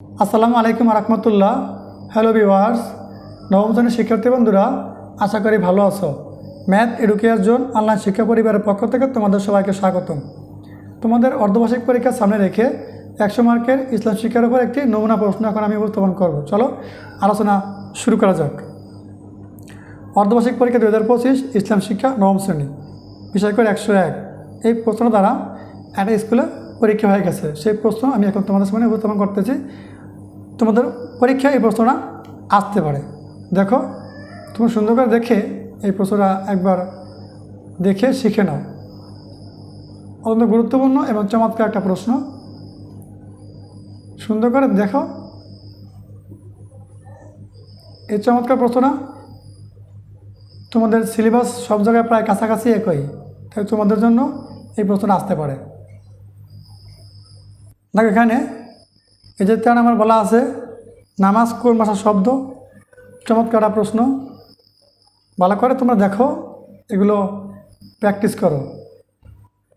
আসসালামু আলাইকুম রহমতুল্লাহ। Hello viewers নবম শ্রেণির শিক্ষার্থী বন্ধুরা, আশা করি ভালো আছো। ম্যাথ এডুকেয়ার জোন অনলাইন শিক্ষা পরিবারের পক্ষ থেকে তোমাদের সবাইকে স্বাগতম। তোমাদের অর্ধবার্ষিক পরীক্ষা সামনে রেখে একশো মার্কের ইসলাম শিক্ষার উপর একটি নমুনা প্রশ্ন এখন আমি উপস্থাপন করব। চলো, আলোচনা শুরু করা যাক। অর্ধবার্ষিক পরীক্ষা দু হাজার পঁচিশ, ইসলাম শিক্ষা নবম শ্রেণি। বিষয় করে একশো এক। এই প্রশ্ন দ্বারা একটা স্কুলে পরীক্ষা হয়ে গেছে। সেই প্রশ্ন আমি এখন তোমাদের সামনে উপস্থাপন করতেছি। তোমাদের পরীক্ষায় এই প্রশ্নটা আসতে পারে। দেখো তুমি সুন্দর করে দেখে এই প্রশ্নটা একবার দেখে শিখে নাও। অত্যন্ত গুরুত্বপূর্ণ এবং চমৎকার একটা প্রশ্ন। সুন্দর করে দেখো। এই চমৎকার প্রশ্নটা তোমাদের সিলেবাস সব জায়গায় প্রায় কাছাকাছি একই। তাই তোমাদের জন্য এই প্রশ্নটা আসতে পারে। দেখো এখানে এই যে তেরো আমার বলা আছে, নামাজ কোন ভাষার শব্দ, চমৎকার প্রশ্ন। ভালো করে তোমরা দেখো, এগুলো প্র্যাকটিস করো।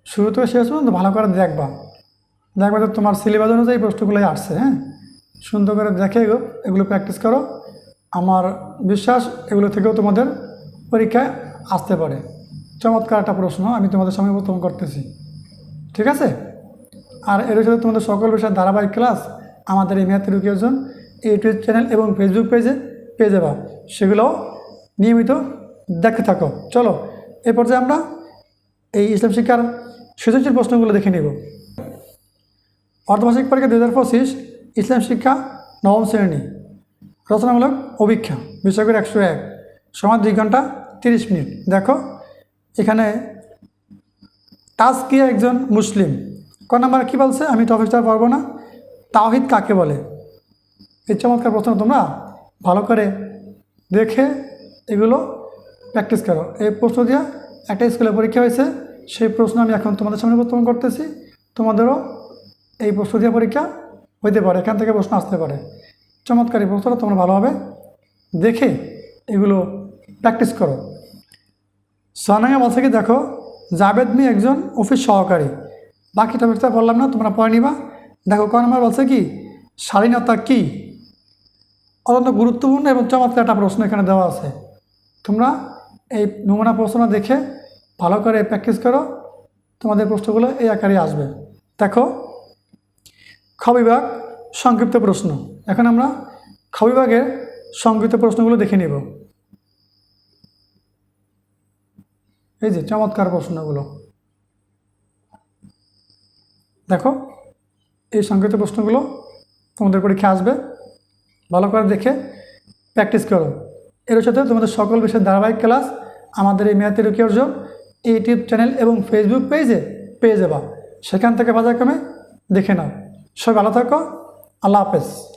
শুরু থেকে শেষ পর্যন্ত ভালো করে দেখবা। দেখবা যে তোমার সিলেবাস অনুযায়ী প্রশ্নগুলোই আসছে হ্যাঁ? সুন্দর করে দেখে এগুলো প্র্যাকটিস করো। আমার বিশ্বাস এগুলো থেকেও তোমাদের পরীক্ষায় আসতে পারে। চমৎকার একটা প্রশ্ন আমি তোমাদের সামনে উপস্থাপন করতেছি। ঠিক আছে? আর এর সাথে তোমাদের সকল বিষয়ের ধারাবাহিক ক্লাস আমাদের এই ম্যাথ এডুকেশন ইউটিউব চ্যানেল এবং ফেসবুক পেজে পেয়ে যাবা। সেগুলো নিয়মিত দেখতে থাকো। চলো, এ পর্যায়ে আমরা এই ইসলাম শিক্ষার সৃজনশীল প্রশ্নগুলো দেখে নেব। অর্ধমাসিক পরীক্ষা দু হাজার পঁচিশ, ইসলাম শিক্ষা নবম শ্রেণি। রচনামূলক অভীক্ষা বিষয় করে একশো এক। সময় দুই ঘণ্টা তিরিশ মিনিট। দেখো, এখানে তাজকিয়া একজন মুসলিম। ক নাম্বার কী বলছে? আমি টপিকটা পারব না। তাওহিদ কাকে বলে? এই চমৎকার প্রশ্ন তোমরা ভালো করে দেখে এগুলো প্র্যাকটিস করো। এই প্রশ্ন দিয়ে একটা স্কুলে পরীক্ষা হয়েছে, সেই প্রশ্ন আমি এখন তোমাদের সামনে উপস্থাপন করতেছি। তোমাদেরও এই প্রশ্ন দিয়ে পরীক্ষা হইতে পারে, এখান থেকে প্রশ্ন আসতে পারে। চমৎকার প্রশ্নটা তোমরা ভালোভাবে দেখে এগুলো প্র্যাকটিস করো। সোনাঙ্গা বলছে কি, দেখো, জাবেদ মি একজন অফিস সহকারী। বাকি টপিকটা বললাম না, তোমরা পড়ে নিবা। দেখো ক নম্বর বলছে কি স্বাধীনতা কি? অত্যন্ত গুরুত্বপূর্ণ এবং চমৎকার একটা প্রশ্ন এখানে দেওয়া আছে। তোমরা এই নমুনা প্রশ্ন দেখে ভালো করে প্র্যাকটিস করো, তোমাদের প্রশ্নগুলো এই আকারে আসবে। দেখো খ বিভাগ সংক্ষিপ্ত প্রশ্ন। এখন আমরা খ বিভাগের সংক্ষিপ্ত প্রশ্নগুলো দেখে নেব। এই যে চমৎকার প্রশ্নগুলো। দেখো, এই সংক্ষিপ্ত প্রশ্নগুলো তোমাদের পরীক্ষা আসবে। ভালো করে দেখে প্র্যাকটিস করো। এর সাথে তোমাদের সকল বিষয়ের ধারাবাহিক ক্লাস আমাদের এই মেয়াদি রুকিয়র্য ইউটিউব চ্যানেল এবং ফেসবুক পেজে পেয়ে যাবা। সেখান থেকে বাজার কমে দেখে নাও। সব ভালো থাকো। আল্লাহ হাফেজ।